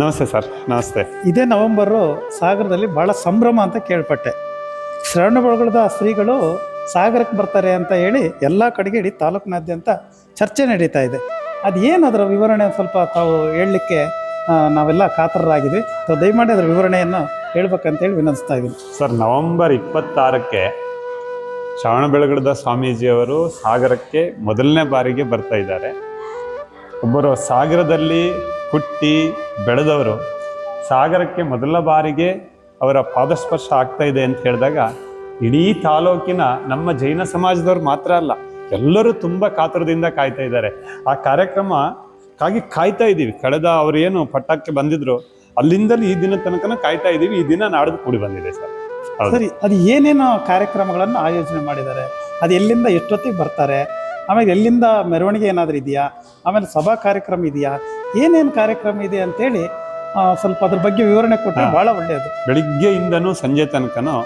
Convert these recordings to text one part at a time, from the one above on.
ನಮಸ್ತೆ ಸರ್ ನಮಸ್ತೆ. ಇದೇ ನವೆಂಬರು ಸಾಗರದಲ್ಲಿ ಬಹಳ ಸಂಭ್ರಮ ಅಂತ ಕೇಳ್ಪಟ್ಟೆ. ಶ್ರವಣಬೆಳಗೊಳದ ಸ್ತ್ರೀಗಳು ಸಾಗರಕ್ಕೆ ಬರ್ತಾರೆ ಅಂತ ಹೇಳಿ ಎಲ್ಲ ಕಡೆಗೆ ಇಡೀ ತಾಲೂಕಿನಾದ್ಯಂತ ಚರ್ಚೆ ನಡೀತಾ ಇದೆ. ಅದು ಏನು ಅದರ ವಿವರಣೆ ಸ್ವಲ್ಪ ತಾವು ಹೇಳಲಿಕ್ಕೆ ನಾವೆಲ್ಲ ಕಾತರರಾಗಿದ್ವಿ. ಸೊ ದಯಮಾಡಿ ಅದರ ವಿವರಣೆಯನ್ನು ಹೇಳ್ಬೇಕಂತೇಳಿ ವಿನಂತಿಸ್ತಾ ಇದ್ದೀನಿ. ಸರ್ ನವೆಂಬರ್ ಇಪ್ಪತ್ತಾರಕ್ಕೆ ಶ್ರವಣಬೆಳಗೊಳದ ಸ್ವಾಮೀಜಿಯವರು ಸಾಗರಕ್ಕೆ ಮೊದಲನೇ ಬಾರಿಗೆ ಬರ್ತಾ ಇದ್ದಾರೆ. ಒಬ್ಬರು ಸಾಗರದಲ್ಲಿ ಹುಟ್ಟಿ ಬೆಳೆದವರು ಸಾಗರಕ್ಕೆ ಮೊದಲ ಬಾರಿಗೆ ಅವರ ಪಾದಸ್ಪರ್ಶ ಆಗ್ತಾ ಇದೆ ಅಂತ ಹೇಳಿದಾಗ ಇಡೀ ತಾಲೂಕಿನ ನಮ್ಮ ಜೈನ ಸಮಾಜದವ್ರು ಮಾತ್ರ ಅಲ್ಲ, ಎಲ್ಲರೂ ತುಂಬ ಕಾತುರದಿಂದ ಕಾಯ್ತಾ ಇದ್ದಾರೆ. ಆ ಕಾರ್ಯಕ್ರಮಕ್ಕಾಗಿ ಕಾಯ್ತಾ ಇದ್ದೀವಿ. ಕಳೆದ ಅವರೇನು ಪಟ್ಟಕ್ಕೆ ಬಂದಿದ್ರು, ಅಲ್ಲಿಂದಲೂ ಈ ದಿನ ತನಕನ ಕಾಯ್ತಾ ಇದ್ದೀವಿ. ಈ ದಿನ ನಾಡ್ದು ಕೂಡಿ ಬಂದಿದೆ ಸರ್. ಸರಿ, ಅದು ಏನೇನು ಕಾರ್ಯಕ್ರಮಗಳನ್ನು ಆಯೋಜನೆ ಮಾಡಿದ್ದಾರೆ, ಅದು ಎಲ್ಲಿಂದ ಎಷ್ಟೊತ್ತಿಗೆ ಬರ್ತಾರೆ ಆಮೇಲೆ ಎಲ್ಲಿಂದ ಮೆರವಣಿಗೆ ಏನಾದರೂ ಇದೆಯಾ? ಆಮೇಲೆ ಸಭಾ ಕಾರ್ಯಕ್ರಮ ಇದೆಯಾ? ಏನೇನು ಕಾರ್ಯಕ್ರಮ ಇದೆ ಅಂತೇಳಿ ಸ್ವಲ್ಪ ಅದ್ರ ಬಗ್ಗೆ ವಿವರಣೆ ಕೊಟ್ಟರೆ. ಭಾಳ ಒಳ್ಳೆಯದು. ಬೆಳಿಗ್ಗೆಯಿಂದನೂ ಸಂಜೆ ತನಕನೂ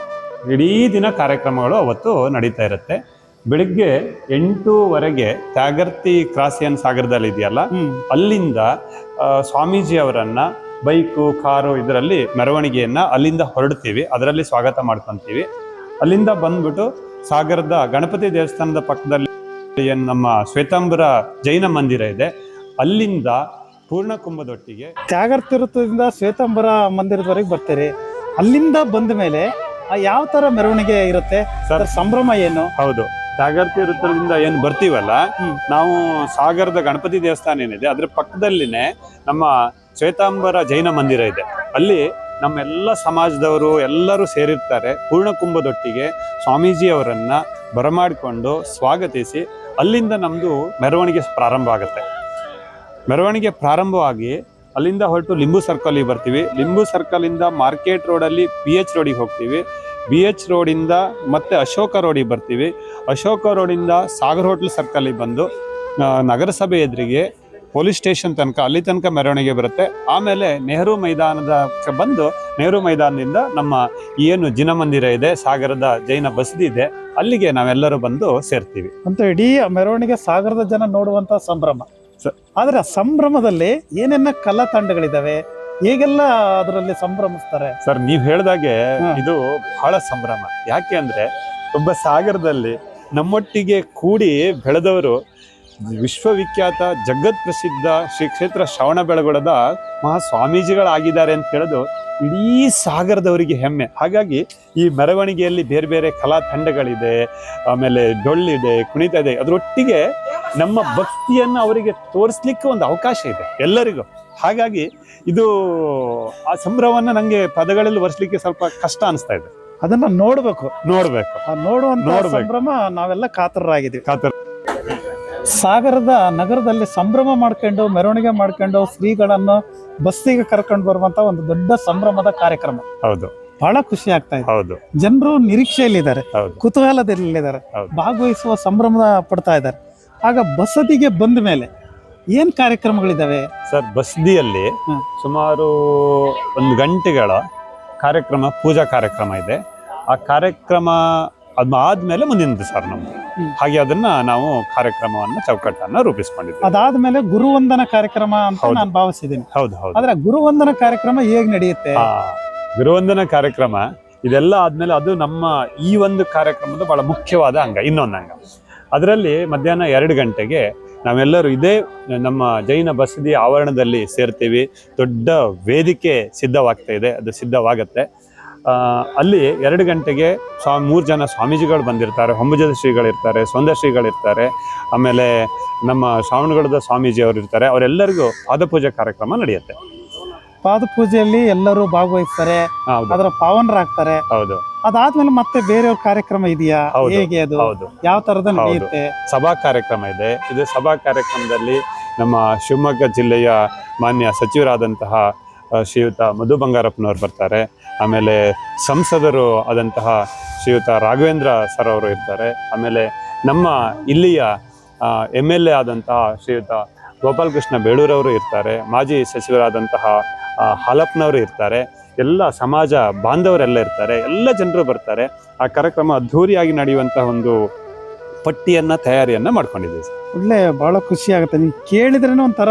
ಇಡೀ ದಿನ ಕಾರ್ಯಕ್ರಮಗಳು ಅವತ್ತು ನಡೀತಾ ಇರುತ್ತೆ. ಬೆಳಿಗ್ಗೆ ಎಂಟೂವರೆಗೆ ತ್ಯಾಗರ್ತಿ ಕ್ರಾಸಿಯನ್ ಸಾಗರದಲ್ಲಿ ಇದೆಯಲ್ಲ ಅಲ್ಲಿಂದ ಸ್ವಾಮೀಜಿ ಅವರನ್ನ ಬೈಕು ಕಾರು ಇದರಲ್ಲಿ ಮೆರವಣಿಗೆಯನ್ನು ಅಲ್ಲಿಂದ ಹೊರಡ್ತೀವಿ. ಅದರಲ್ಲಿ ಸ್ವಾಗತ ಮಾಡ್ಕೊತೀವಿ. ಅಲ್ಲಿಂದ ಬಂದ್ಬಿಟ್ಟು ಸಾಗರದ ಗಣಪತಿ ದೇವಸ್ಥಾನದ ಪಕ್ಕದಲ್ಲಿ ಏನು ನಮ್ಮ ಶ್ವೇತಾಂಬರ ಜೈನ ಮಂದಿರ ಇದೆ. ಅಲ್ಲಿಂದ ಪೂರ್ಣಕುಂಭದೊಟ್ಟಿಗೆ ತ್ಯಾಗರ್ತಿರುತ್ತದಿಂದ ಶ್ವೇತಾಂಬರ ಮಂದಿರದವರೆಗೆ ಬರ್ತೀರಿ. ಅಲ್ಲಿಂದ ಬಂದ ಮೇಲೆ ಆ ಯಾವ ತರ ಮೆರವಣಿಗೆ ಇರುತ್ತೆ? ಸರ್. ಅದರ ಸಂಭ್ರಮ ಏನು? ಹೌದು. ತ್ಯಾಗರ್ತಿ ವೃತ್ತದಿಂದ ಏನು ಬರ್ತೀವಲ್ಲ ನಾವು ಸಾಗರದ ಗಣಪತಿ ದೇವಸ್ಥಾನ ಏನಿದೆ ಅದ್ರ ಪಕ್ಕದಲ್ಲಿನೇ ನಮ್ಮ ಶ್ವೇತಾಂಬರ ಜೈನ ಮಂದಿರ ಇದೆ. ಅಲ್ಲಿ ನಮ್ಮೆಲ್ಲ ಸಮಾಜದವರು ಎಲ್ಲರೂ ಸೇರಿರ್ತಾರೆ ಪೂರ್ಣಕುಂಭದೊಟ್ಟಿಗೆ ಸ್ವಾಮೀಜಿ ಅವರನ್ನ ಬರಮಾಡಿಕೊಂಡು ಸ್ವಾಗತಿಸಿ ಅಲ್ಲಿಂದ ನಮ್ಮದು ಮೆರವಣಿಗೆ ಪ್ರಾರಂಭ ಆಗುತ್ತೆ. ಮೆರವಣಿಗೆ ಪ್ರಾರಂಭವಾಗಿ ಅಲ್ಲಿಂದ ಹೊರಟು ಲಿಂಬು ಸರ್ಕಲಿಗೆ ಬರ್ತೀವಿ. ಲಿಂಬು ಸರ್ಕಲಿಂದ ಮಾರ್ಕೆಟ್ ರೋಡಲ್ಲಿ ಬಿ ಎಚ್ ರೋಡಿಗೆ ಹೋಗ್ತೀವಿ. ಬಿ ಎಚ್ ರೋಡಿಂದ ಮತ್ತೆ ಅಶೋಕ ರೋಡಿಗೆ ಬರ್ತೀವಿ. ಅಶೋಕ ರೋಡಿಂದ ಸಾಗರ್ ಹೋಟ್ಲ್ ಸರ್ಕಲಿಗೆ ಬಂದು ನಗರಸಭೆ ಎದುರಿಗೆ ಪೊಲೀಸ್ ಸ್ಟೇಷನ್ ತನಕ ಅಲ್ಲಿ ತನಕ ಮೆರವಣಿಗೆ ಬರುತ್ತೆ. ಆಮೇಲೆ ನೆಹರು ಮೈದಾನದ ಬಂದು ನೆಹರು ಮೈದಾನದಿಂದ ನಮ್ಮ ಏನು ಜಿನಮಂದಿರ ಇದೆ ಸಾಗರದ ಜೈನ ಬಸದಿ ಇದೆ ಅಲ್ಲಿಗೆ ನಾವೆಲ್ಲರೂ ಬಂದು ಸೇರ್ತೀವಿ. ಅಂತ ಇಡೀ ಆ ಮೆರವಣಿಗೆ ಸಾಗರದ ಜನ ನೋಡುವಂತ ಸಂಭ್ರಮ. ಆದ್ರೆ ಆ ಸಂಭ್ರಮದಲ್ಲಿ ಏನೇನ ಕಲಾ ತಂಡಗಳಿದಾವೆ ಹೇಗೆಲ್ಲ ಅದರಲ್ಲಿ ಸಂಭ್ರಮಿಸ್ತಾರೆ? ಸರ್ ನೀವು ಹೇಳ್ದಾಗೆ. ಇದು ಬಹಳ ಸಂಭ್ರಮ. ಯಾಕೆ ಅಂದ್ರೆ ಒಬ್ಬ ಸಾಗರದಲ್ಲಿ ನಮ್ಮೊಟ್ಟಿಗೆ ಕೂಡಿ ಬೆಳೆದವರು ವಿಶ್ವವಿಖ್ಯಾತ ಜಗತ್ ಪ್ರಸಿದ್ಧ ಶ್ರೀ ಕ್ಷೇತ್ರ ಶ್ರವಣ ಬೆಳಗೊಳದ ಮಹಾ ಸ್ವಾಮೀಜಿಗಳಾಗಿದ್ದಾರೆ ಅಂತ ಹೇಳೋದು ಇಡೀ ಸಾಗರದವರಿಗೆ ಹೆಮ್ಮೆ. ಹಾಗಾಗಿ ಈ ಮೆರವಣಿಗೆಯಲ್ಲಿ ಬೇರೆ ಬೇರೆ ಕಲಾ ತಂಡಗಳಿದೆ ಆಮೇಲೆ ಡೊಳ್ಳಿದೆ ಕುಣಿತ ಇದೆ. ಅದರೊಟ್ಟಿಗೆ ನಮ್ಮ ಭಕ್ತಿಯನ್ನು ಅವರಿಗೆ ತೋರಿಸ್ಲಿಕ್ಕೆ ಒಂದು ಅವಕಾಶ ಇದೆ ಎಲ್ಲರಿಗೂ. ಹಾಗಾಗಿ ಇದು ಆ ಸಂಭ್ರಮವನ್ನು ನನಗೆ ಪದಗಳಲ್ಲಿ ವರ್ಸ್ಲಿಕ್ಕೆ ಸ್ವಲ್ಪ ಕಷ್ಟ ಅನಿಸ್ತಾ ಇದೆ. ಅದನ್ನ ನೋಡಬೇಕು. ನೋಡಬೇಕು. ನೋಡುವಂತ ನೋಡ್ಬೇಕು. ಸಂಭ್ರಮ ನಾವೆಲ್ಲ ಕಾತರರಾಗಿದ್ದೀವಿ. ಕಾತರ ಸಾಗರದ ನಗರದಲ್ಲಿ ಸಂಭ್ರಮ ಮಾಡ್ಕೊಂಡು ಮೆರವಣಿಗೆ ಮಾಡ್ಕೊಂಡು ಶ್ರೀಗಳನ್ನು ಬಸ್ಸಿಗೆ ಕರ್ಕೊಂಡು ಬರುವಂತ ಒಂದು ದೊಡ್ಡ ಸಂಭ್ರಮದ ಕಾರ್ಯಕ್ರಮ. ಹೌದು. ಬಹಳ ಖುಷಿ ಆಗ್ತಾ ಇದೆ. ಹೌದು. ಜನರು ನಿರೀಕ್ಷೆಯಲ್ಲಿದ್ದಾರೆ. ಕುತೂಹಲದಲ್ಲಿದ್ದಾರೆ. ಭಾಗವಹಿಸುವ ಸಂಭ್ರಮ ಪಡ್ತಾ ಇದ್ದಾರೆ. ಆಗ ಬಸದಿಗೆ ಬಂದ ಮೇಲೆ ಏನ್ ಕಾರ್ಯಕ್ರಮಗಳಿದಾವೆ ಸರ್ ಬಸದಿಯಲ್ಲಿ ಸುಮಾರು ಒಂದು ಗಂಟೆಗಳ ಕಾರ್ಯಕ್ರಮ ಪೂಜಾ ಕಾರ್ಯಕ್ರಮ ಇದೆ. ಆ ಕಾರ್ಯಕ್ರಮ ಅದಾದ್ಮೇಲೆ ಮುಂದಿನದು ಸರ್ ನಮ್ದು. ಹಾಗೆ ಅದನ್ನ ನಾವು ಕಾರ್ಯಕ್ರಮವನ್ನ ಚೌಕಟ್ಟನ್ನ ರೂಪಿಸ್ಕೊಂಡಿದ್ದೀವಿ. ಅದಾದ್ಮೇಲೆ ಗುರುವಂದನ ಕಾರ್ಯಕ್ರಮ ಅಂತ ಹೌದು. ನಾನು ಭಾವಿಸಿದ್ದೀನಿ. ಹೌದು ಹೌದು. ಆದ್ರೆ ಗುರುವಂದನ ಕಾರ್ಯಕ್ರಮ ಹೇಗ್ ನಡೆಯುತ್ತೆ? ಆ ಗುರುವಂದನ ಕಾರ್ಯಕ್ರಮ ಇದೆಲ್ಲ ಆದ್ಮೇಲೆ ಅದು ನಮ್ಮ ಈ ಒಂದು ಕಾರ್ಯಕ್ರಮದ ಬಹಳ ಮುಖ್ಯವಾದ ಅಂಗ ಇನ್ನೊಂದು ಅಂಗ. ಅದರಲ್ಲಿ ಮಧ್ಯಾಹ್ನ ಎರಡು ಗಂಟೆಗೆ ನಾವೆಲ್ಲರೂ ಇದೇ ನಮ್ಮ ಜೈನ ಬಸದಿ ಆವರಣದಲ್ಲಿ ಸೇರ್ತೀವಿ. ದೊಡ್ಡ ವೇದಿಕೆ ಸಿದ್ಧವಾಗ್ತಾ ಇದೆ ಅದು ಸಿದ್ಧವಾಗತ್ತೆ. ಅಲ್ಲಿ ಎರಡು ಗಂಟೆಗೆ ಸ್ವಾ ಮೂರು ಜನ ಸ್ವಾಮೀಜಿಗಳು ಬಂದಿರ್ತಾರೆ ಹೊಂಬುಜದ ಶ್ರೀಗಳಿರ್ತಾರೆ ಸೊಂದ ಶ್ರೀಗಳಿರ್ತಾರೆ ಆಮೇಲೆ ನಮ್ಮ ಶ್ರಾವಣಗಡದ ಸ್ವಾಮೀಜಿ ಅವರು ಇರ್ತಾರೆ ಅವರೆಲ್ಲರಿಗೂ ಪಾದಪೂಜೆ ಕಾರ್ಯಕ್ರಮ ನಡೆಯುತ್ತೆ. ಪಾದ ಪೂಜೆಯಲ್ಲಿ ಎಲ್ಲರೂ ಭಾಗವಹಿಸ್ತಾರೆ ಹೌದು. ಅದರ ಪಾವನರಾಗ್ತಾರೆ. ಹೌದು. ಅದಾದ್ಮೇಲೆ ಮತ್ತೆ ಬೇರೆ ಕಾರ್ಯಕ್ರಮ ಇದೆಯಾ. ಹೇಗೆ ಅದು? ಹೌದು. ಯಾವ ತರದ ನಡೆಯುತ್ತೆ? ಸಭಾ ಕಾರ್ಯಕ್ರಮ ಇದೆ. ಇದು ಸಭಾ ಕಾರ್ಯಕ್ರಮದಲ್ಲಿ ನಮ್ಮ ಶಿವಮೊಗ್ಗ ಜಿಲ್ಲೆಯ ಮಾನ್ಯ ಸಚಿವರಾದಂತಹ ಶ್ರೀಯುತ ಮಧು ಬಂಗಾರಪ್ಪನವರು ಬರ್ತಾರೆ. ಆಮೇಲೆ ಸಂಸದರು ಆದಂತಹ ಶ್ರೀಯುತ ರಾಘವೇಂದ್ರ ಸರ್ ಅವರು ಇರ್ತಾರೆ. ಆಮೇಲೆ ನಮ್ಮ ಇಲ್ಲಿಯ ಎಂ ಎಲ್ ಎ ಆದಂತಹ ಶ್ರೀಯುತ ಗೋಪಾಲಕೃಷ್ಣ ಬೇಳೂರವರು ಇರ್ತಾರೆ. ಮಾಜಿ ಸಚಿವರಾದಂತಹ ಹಾಲಪ್ಪನವರು ಇರ್ತಾರೆ. ಎಲ್ಲ ಸಮಾಜ ಬಾಂಧವರೆಲ್ಲ ಇರ್ತಾರೆ. ಎಲ್ಲ ಜನರು ಬರ್ತಾರೆ. ಆ ಕಾರ್ಯಕ್ರಮ ಅದ್ಧೂರಿಯಾಗಿ ನಡೆಯುವಂತಹ ಒಂದು ಪಟ್ಟಿಯನ್ನ, ತಯಾರಿಯನ್ನ ಮಾಡ್ಕೊಂಡಿದ್ದೀವಿ. ಒಳ್ಳೆ ಬಹಳ ಖುಷಿ ಆಗುತ್ತೆ. ನೀವು ಕೇಳಿದ್ರೇ ಒಂಥರ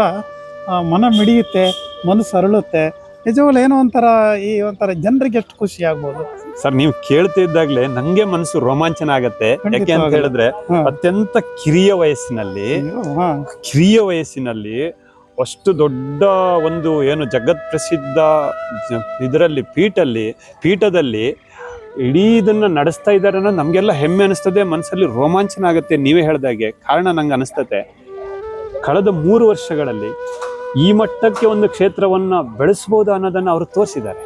ಮನ ಮಿಡಿಯುತ್ತೆ ಮನಸ್ಸು ಅರಳುತ್ತೆ ನಿಜವಾಗ್ಲೂ ಏನೋ ಒಂಥರ ಈ ಒಂಥರ ಜನರಿಗೆ ಎಷ್ಟು ಖುಷಿ ಆಗ್ಬೋದು. ಸರ್ ನೀವು ಕೇಳ್ತಿದ್ದಾಗ್ಲೇ ನಂಗೆ ಮನಸ್ಸು ರೋಮಾಂಚನ ಆಗತ್ತೆ. ಯಾಕೆ ಅಂತ ಹೇಳಿದ್ರೆ ಅತ್ಯಂತ ಕಿರಿಯ ವಯಸ್ಸಿನಲ್ಲಿ ಕಿರಿಯ ವಯಸ್ಸಿನಲ್ಲಿ ಅಷ್ಟು ದೊಡ್ಡ ಒಂದು ಏನು ಜಗತ್ ಪ್ರಸಿದ್ಧ ಇದರಲ್ಲಿ ಪೀಠಲ್ಲಿ ಪೀಠದಲ್ಲಿ ಇಡೀ ಇದನ್ನ ನಡೆಸ್ತಾ ಇದ್ದಾರೆ ಅನ್ನೋದು ನಮಗೆಲ್ಲ ಹೆಮ್ಮೆ ಅನಿಸ್ತದೆ ಮನಸ್ಸಲ್ಲಿ ರೋಮಾಂಚನ ಆಗುತ್ತೆ ನೀವೇ ಹೇಳ್ದಾಗೆ. ಕಾರಣ ನಂಗೆ ಅನಿಸ್ತತೆ. ಕಳೆದ ಮೂರು ವರ್ಷಗಳಲ್ಲಿ ಈ ಮಟ್ಟಕ್ಕೆ ಒಂದು ಕ್ಷೇತ್ರವನ್ನ ಬೆಳೆಸ್ಬೋದು ಅನ್ನೋದನ್ನ ಅವರು ತೋರಿಸಿದ್ದಾರೆ.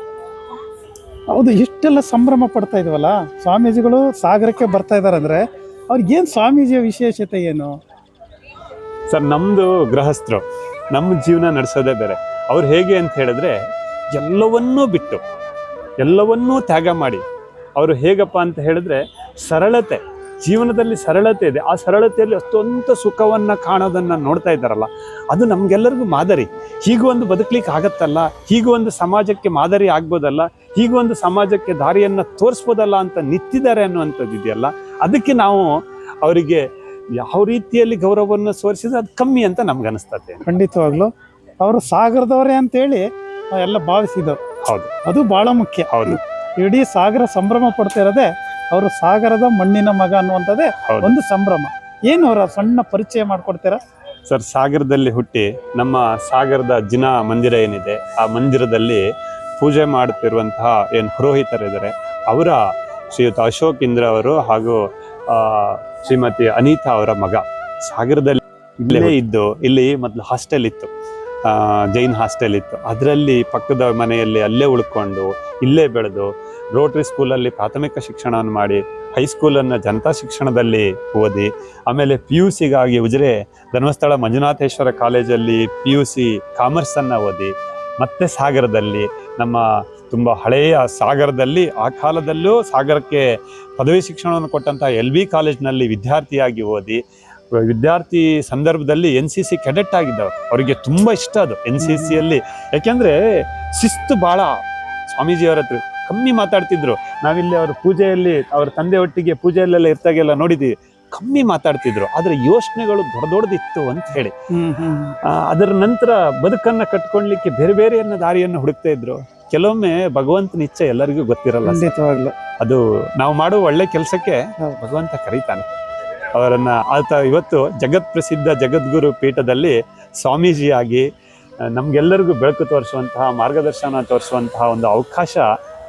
ಹೌದು ಇಷ್ಟೆಲ್ಲ ಸಂಭ್ರಮ ಪಡ್ತಾ ಇದ್ವಲ್ಲ? ಸ್ವಾಮೀಜಿಗಳು ಸಾಗರಕ್ಕೆ ಬರ್ತಾ ಇದ್ದಾರೆ ಅಂದ್ರೆ ಅವ್ರಿಗೇನು ಸ್ವಾಮೀಜಿಯ ವಿಶೇಷತೆ ಏನು? ಸರ್ ನಮ್ದು ಗೃಹಸ್ಥರು ನಮ್ಮ ಜೀವನ ನಡೆಸೋದೇ ಬೇರೆ. ಅವ್ರು ಹೇಗೆ ಅಂತ ಹೇಳಿದ್ರೆ ಎಲ್ಲವನ್ನೂ ಬಿಟ್ಟು ಎಲ್ಲವನ್ನೂ ತ್ಯಾಗ ಮಾಡಿ ಅವರು ಹೇಗಪ್ಪ ಅಂತ ಹೇಳಿದ್ರೆ ಸರಳತೆ ಜೀವನದಲ್ಲಿ ಸರಳತೆ ಇದೆ. ಆ ಸರಳತೆಯಲ್ಲಿ ಅಷ್ಟೊಂದು ಸುಖವನ್ನು ಕಾಣೋದನ್ನು ನೋಡ್ತಾ ಇದ್ದಾರಲ್ಲ ಅದು ನಮಗೆಲ್ಲರಿಗೂ ಮಾದರಿ. ಹೀಗೂ ಒಂದು ಬದುಕಲಿಕ್ಕೆ ಆಗತ್ತಲ್ಲ ಹೀಗೂ ಒಂದು ಸಮಾಜಕ್ಕೆ ಮಾದರಿ ಆಗ್ಬೋದಲ್ಲ ಹೀಗೂ ಒಂದು ಸಮಾಜಕ್ಕೆ ದಾರಿಯನ್ನು ತೋರಿಸ್ಬೋದಲ್ಲ ಅಂತ ನಿಂತಿದ್ದಾರೆ ಅನ್ನುವಂಥದ್ದು ಇದೆಯಲ್ಲ ಅದಕ್ಕೆ ನಾವು ಅವರಿಗೆ ಯಾವ ರೀತಿಯಲ್ಲಿ ಗೌರವವನ್ನು ಸೋರಿಸಿದ್ರೆ ಅದು ಕಮ್ಮಿ ಅಂತ ನಮ್ಗೆ ಅನಿಸ್ತದೆ. ಖಂಡಿತವಾಗ್ಲು. ಅವರು ಸಾಗರದವರೇ ಅಂತೇಳಿ ಎಲ್ಲ ಭಾವಿಸಿದರು ಹೌದು. ಅದು ಬಹಳ ಮುಖ್ಯ. ಹೌದು. ಇಡೀ ಸಾಗರ ಸಂಭ್ರಮ ಪಡ್ತಾ ಇರೋದೇ ಅವರು ಸಾಗರದ ಮಣ್ಣಿನ ಮಗ ಅನ್ನುವಂಥದ್ದೇ ಒಂದು ಸಂಭ್ರಮ. ಏನು ಅವರ ಸಣ್ಣ ಪರಿಚಯ ಮಾಡಿಕೊಡ್ತೀರಾ? ಸರ್ ಸಾಗರದಲ್ಲಿ ಹುಟ್ಟಿ ನಮ್ಮ ಸಾಗರದ ಜಿನ ಮಂದಿರ ಏನಿದೆ ಆ ಮಂದಿರದಲ್ಲಿ ಪೂಜೆ ಮಾಡುತ್ತಿರುವಂತಹ ಏನು ಪುರೋಹಿತರಿದ್ದಾರೆ ಅವರ ಶ್ರೀಯುತ ಅಶೋಕ್ ಇಂದ್ರ ಅವರು ಹಾಗೂ ಶ್ರೀಮತಿ ಅನಿತಾ ಅವರ ಮಗ. ಸಾಗರದಲ್ಲಿ ಇಲ್ಲೇ ಇದ್ದು ಇಲ್ಲಿ ಮೊದಲು ಹಾಸ್ಟೆಲ್ ಇತ್ತು. ಜೈನ್ ಹಾಸ್ಟೆಲ್ ಇತ್ತು. ಅದರಲ್ಲಿ ಪಕ್ಕದ ಮನೆಯಲ್ಲಿ ಅಲ್ಲೇ ಉಳ್ಕೊಂಡು ಇಲ್ಲೇ ಬೆಳೆದು ರೋಟ್ರಿ ಸ್ಕೂಲಲ್ಲಿ ಪ್ರಾಥಮಿಕ ಶಿಕ್ಷಣವನ್ನು ಮಾಡಿ ಹೈಸ್ಕೂಲನ್ನು ಜನತಾ ಶಿಕ್ಷಣದಲ್ಲಿ ಓದಿ, ಆಮೇಲೆ ಪಿ ಯು ಸಿಗಾಗಿ ಉಜಿರೆ ಧರ್ಮಸ್ಥಳ ಮಂಜುನಾಥೇಶ್ವರ ಕಾಲೇಜಲ್ಲಿ ಪಿ ಯು ಸಿ ಕಾಮರ್ಸನ್ನು ಓದಿ, ಮತ್ತೆ ಸಾಗರದಲ್ಲಿ ನಮ್ಮ ತುಂಬ ಹಳೆಯ ಸಾಗರದಲ್ಲಿ ಆ ಕಾಲದಲ್ಲೂ ಸಾಗರಕ್ಕೆ ಪದವಿ ಶಿಕ್ಷಣವನ್ನು ಕೊಟ್ಟಂಥ ಎಲ್ ಬಿ ಕಾಲೇಜ್ನಲ್ಲಿ ವಿದ್ಯಾರ್ಥಿಯಾಗಿ ಓದಿ ವಿದ್ಯಾರ್ಥಿ ಸಂದರ್ಭದಲ್ಲಿ ಎನ್ ಸಿ ಸಿ ಕೆಡೆಟ್ ಆಗಿದ್ದವರು. ಅವರಿಗೆ ತುಂಬ ಇಷ್ಟ ಅದು ಎನ್ ಸಿ ಸಿಯಲ್ಲಿ ಯಾಕೆಂದರೆ ಶಿಸ್ತು ಭಾಳ ಸ್ವಾಮೀಜಿಯವರ ಹತ್ರ. ಕಮ್ಮಿ ಮಾತಾಡ್ತಿದ್ರು. ನಾವಿಲ್ಲಿ ಅವ್ರ ಪೂಜೆಯಲ್ಲಿ ಅವ್ರ ತಂದೆ ಒಟ್ಟಿಗೆ ಪೂಜೆಯಲ್ಲೆಲ್ಲ ಇರ್ತಾಗೆಲ್ಲ ನೋಡಿದ್ದೀವಿ ಕಮ್ಮಿ ಮಾತಾಡ್ತಿದ್ರು. ಆದ್ರೆ ಯೋಚನೆಗಳು ದೊಡ್ಡ ದೊಡ್ಡದಿತ್ತು ಅಂತ ಹೇಳಿ. ಅದರ ನಂತರ ಬದುಕನ್ನ ಕಟ್ಕೊಳ್ಲಿಕ್ಕೆ ಬೇರೆ ಬೇರೆಯನ್ನ ದಾರಿಯನ್ನು ಹುಡುಕ್ತಾ ಇದ್ರು. ಕೆಲವೊಮ್ಮೆ ಭಗವಂತನ ಇಚ್ಛೆ ಎಲ್ಲರಿಗೂ ಗೊತ್ತಿರಲ್ಲ. ಅದು ನಾವು ಮಾಡುವ ಒಳ್ಳೆ ಕೆಲಸಕ್ಕೆ ಭಗವಂತ ಕರೀತಾನೆ. ಅವರನ್ನ ಆತ ಇವತ್ತು ಜಗತ್ ಪ್ರಸಿದ್ಧ ಜಗದ್ಗುರು ಪೀಠದಲ್ಲಿ ಸ್ವಾಮೀಜಿಯಾಗಿ ನಮಗೆಲ್ಲರಿಗೂ ಬೆಳಕು ತೋರಿಸುವಂತಹ ಮಾರ್ಗದರ್ಶನ ತೋರಿಸುವಂತಹ ಒಂದು ಅವಕಾಶ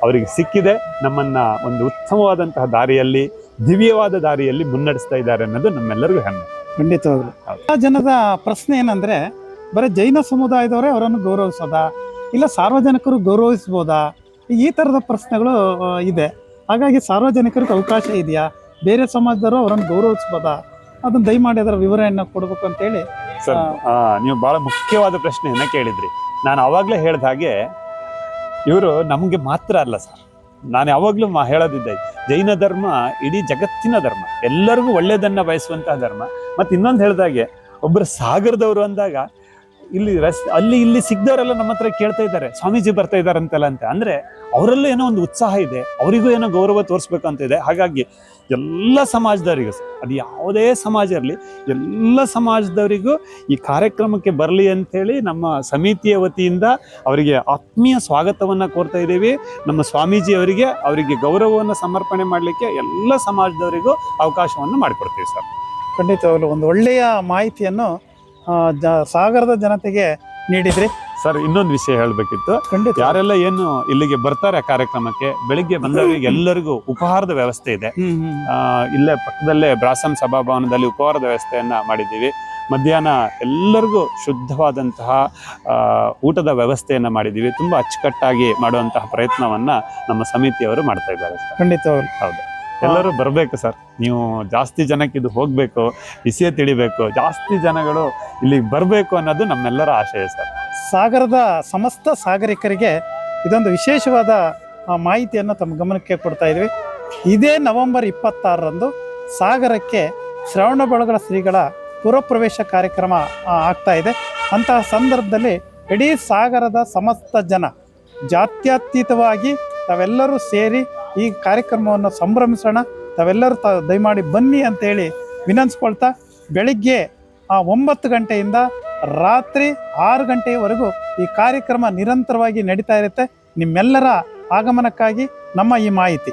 ಅವರಿಗೆ ಸಿಕ್ಕಿದೆ. ನಮ್ಮನ್ನು ಒಂದು ಉತ್ತಮವಾದಂತಹ ದಾರಿಯಲ್ಲಿ ದಿವ್ಯವಾದ ದಾರಿಯಲ್ಲಿ ಮುನ್ನಡೆಸ್ತಾ ಇದ್ದಾರೆ ಅನ್ನೋದು ನಮ್ಮೆಲ್ಲರಿಗೂ ಹೆಮ್ಮೆ. ಖಂಡಿತವಾಗ್ಲು. ಆ ಜನದ ಪ್ರಶ್ನೆ ಏನಂದರೆ ಬರೀ ಜೈನ ಸಮುದಾಯದವರೇ ಅವರನ್ನು ಗೌರವಿಸೋದಾ? ಇಲ್ಲ ಸಾರ್ವಜನಿಕರು ಗೌರವಿಸ್ಬೋದಾ? ಈ ಥರದ ಪ್ರಶ್ನೆಗಳು ಇದೆ. ಹಾಗಾಗಿ ಸಾರ್ವಜನಿಕರಿಗೆ ಅವಕಾಶ ಇದೆಯಾ? ಬೇರೆ ಸಮಾಜದವರು ಅವರನ್ನು ಗೌರವಿಸ್ಬೋದ? ಅದನ್ನ ದಯಮಾಡಿ ಅದರ ವಿವರಣೆಯನ್ನು ಕೊಡ್ಬೇಕು ಅಂತೇಳಿ ಸರ್ ನೀವು ಬಹಳ ಮುಖ್ಯವಾದ ಪ್ರಶ್ನೆಯನ್ನ ಕೇಳಿದ್ರಿ. ನಾನು ಅವಾಗಲೇ ಹೇಳ್ದ ಹಾಗೆ ಇವರು ನಮಗೆ ಮಾತ್ರ ಅಲ್ಲ ಸರ್. ನಾನು ಯಾವಾಗಲೂ ಮಾ ಹೇಳೋದಿದ್ದೆ ಜೈನ ಧರ್ಮ ಇಡೀ ಜಗತ್ತಿನ ಧರ್ಮ ಎಲ್ಲರಿಗೂ ಒಳ್ಳೆಯದನ್ನ ಬಯಸುವಂತಹ ಧರ್ಮ. ಮತ್ತು ಇನ್ನೊಂದು ಹೇಳಿದಾಗೆ ಒಬ್ಬರು ಸಾಗರದವರು ಅಂದಾಗ ಇಲ್ಲಿ ರಸ್, ಅಲ್ಲಿ ಇಲ್ಲಿ ಸಿಗ್ದವರೆಲ್ಲ ನಮ್ಮ ಹತ್ರ ಕೇಳ್ತಾ ಇದ್ದಾರೆ, ಸ್ವಾಮೀಜಿ ಬರ್ತಾ ಇದ್ದಾರೆ ಅಂತೆಲ್ಲ ಅಂತ. ಅಂದ್ರೆ ಅವರಲ್ಲೂ ಏನೋ ಒಂದು ಉತ್ಸಾಹ ಇದೆ, ಅವರಿಗೂ ಏನೋ ಗೌರವ ತೋರಿಸ್ಬೇಕಂತ ಇದೆ ಹಾಗಾಗಿ ಎಲ್ಲ ಸಮಾಜದವರಿಗೂ ಅದು ಯಾವುದೇ ಸಮಾಜ ಇರಲಿ, ಎಲ್ಲ ಸಮಾಜದವರಿಗೂ ಈ ಕಾರ್ಯಕ್ರಮಕ್ಕೆ ಬರಲಿ ಅಂಥೇಳಿ ನಮ್ಮ ಸಮಿತಿಯ ವತಿಯಿಂದ ಅವರಿಗೆ ಆತ್ಮೀಯ ಸ್ವಾಗತವನ್ನು ಕೋರ್ತಾ ಇದ್ದೀವಿ. ನಮ್ಮ ಸ್ವಾಮೀಜಿ ಅವರಿಗೆ ಅವರಿಗೆ ಗೌರವವನ್ನು ಸಮರ್ಪಣೆ ಮಾಡಲಿಕ್ಕೆ ಎಲ್ಲ ಸಮಾಜದವರಿಗೂ ಅವಕಾಶವನ್ನು ಮಾಡಿಕೊಡ್ತೀವಿ ಸರ್. ಖಂಡಿತವಾಗಲೂ ಒಂದು ಒಳ್ಳೆಯ ಮಾಹಿತಿಯನ್ನು ಜ- ಸಾಗರದ ಜನತೆಗೆ ನೀಡಿದ್ರಿ. ಸರ್ ಇನ್ನೊಂದು ವಿಷಯ ಹೇಳಬೇಕಿತ್ತು. ಖಂಡಿತ. ಯಾರೆಲ್ಲ ಏನು ಇಲ್ಲಿಗೆ ಬರ್ತಾರೆ ಕಾರ್ಯಕ್ರಮಕ್ಕೆ ಬೆಳಿಗ್ಗೆ ಬಂದವರಿಗೆ ಎಲ್ಲರಿಗೂ ಉಪಹಾರದ ವ್ಯವಸ್ಥೆ ಇದೆ. ಹ್ಮ್ ಹ್ಮ್. ಆ, ಇಲ್ಲೇ ಪಕ್ಕದಲ್ಲೇ ಬ್ರಾಸಂ ಸಭಾಭವನದಲ್ಲಿ ಉಪಹಾರದ ವ್ಯವಸ್ಥೆಯನ್ನ ಮಾಡಿದ್ದೀವಿ. ಮಧ್ಯಾಹ್ನ ಎಲ್ಲರಿಗೂ ಶುದ್ಧವಾದಂತಹ ಆ, ಊಟದ ವ್ಯವಸ್ಥೆಯನ್ನು ಮಾಡಿದ್ದೀವಿ. ತುಂಬಾ ಅಚ್ಚುಕಟ್ಟಾಗಿ ಮಾಡುವಂತಹ ಪ್ರಯತ್ನವನ್ನ ನಮ್ಮ ಸಮಿತಿಯವರು ಮಾಡ್ತಾ ಇದ್ದಾರೆ ಸರ್. ಖಂಡಿತವಾಗ್ಲು. ಹೌದು. ಎಲ್ಲರೂ ಬರಬೇಕು ಸರ್. ನೀವು ಜಾಸ್ತಿ ಜನಕ್ಕೆ ಇದು ಹೋಗಬೇಕು ವಿಷಯ ತಿಳಿಬೇಕು ಜಾಸ್ತಿ ಜನಗಳು ಇಲ್ಲಿಗೆ ಬರಬೇಕು ಅನ್ನೋದು ನಮ್ಮೆಲ್ಲರ ಆಶಯ ಸರ್. ಸಾಗರದ ಸಮಸ್ತ ಸಾಗರಿಕರಿಗೆ ಇದೊಂದು ವಿಶೇಷವಾದ ಮಾಹಿತಿಯನ್ನು ತಮ್ಮ ಗಮನಕ್ಕೆ ಕೊಡ್ತಾ ಇದ್ವಿ. ಇದೇ ನವೆಂಬರ್ ಇಪ್ಪತ್ತಾರರಂದು ಸಾಗರಕ್ಕೆ ಶ್ರವಣ ಬೆಳಗೊಳ ಶ್ರೀಗಳ ಪುರಪ್ರವೇಶ ಕಾರ್ಯಕ್ರಮ ಆಗ್ತಾ ಇದೆ. ಅಂತಹ ಸಂದರ್ಭದಲ್ಲಿ ಇಡೀ ಸಾಗರದ ಸಮಸ್ತ ಜನ ಜಾತ್ಯತೀತವಾಗಿ ತಾವೆಲ್ಲರೂ ಸೇರಿ ಈ ಕಾರ್ಯಕ್ರಮವನ್ನು ಸಂಭ್ರಮಿಸೋಣ. ತಾವೆಲ್ಲರೂ ತ ದಯಮಾಡಿ ಬನ್ನಿ ಅಂತೇಳಿ ವಿನಂತಿಸ್ಕೊಳ್ತಾ ಬೆಳಿಗ್ಗೆ ಆ, ಒಂಬತ್ತು ಗಂಟೆಯಿಂದ ರಾತ್ರಿ ಆರು ಗಂಟೆಯವರೆಗೂ ಈ ಕಾರ್ಯಕ್ರಮ ನಿರಂತರವಾಗಿ ನಡೀತಾ ಇರುತ್ತೆ. ನಿಮ್ಮೆಲ್ಲರ ಆಗಮನಕ್ಕಾಗಿ ನಮ್ಮ ಈ ಮಾಹಿತಿ.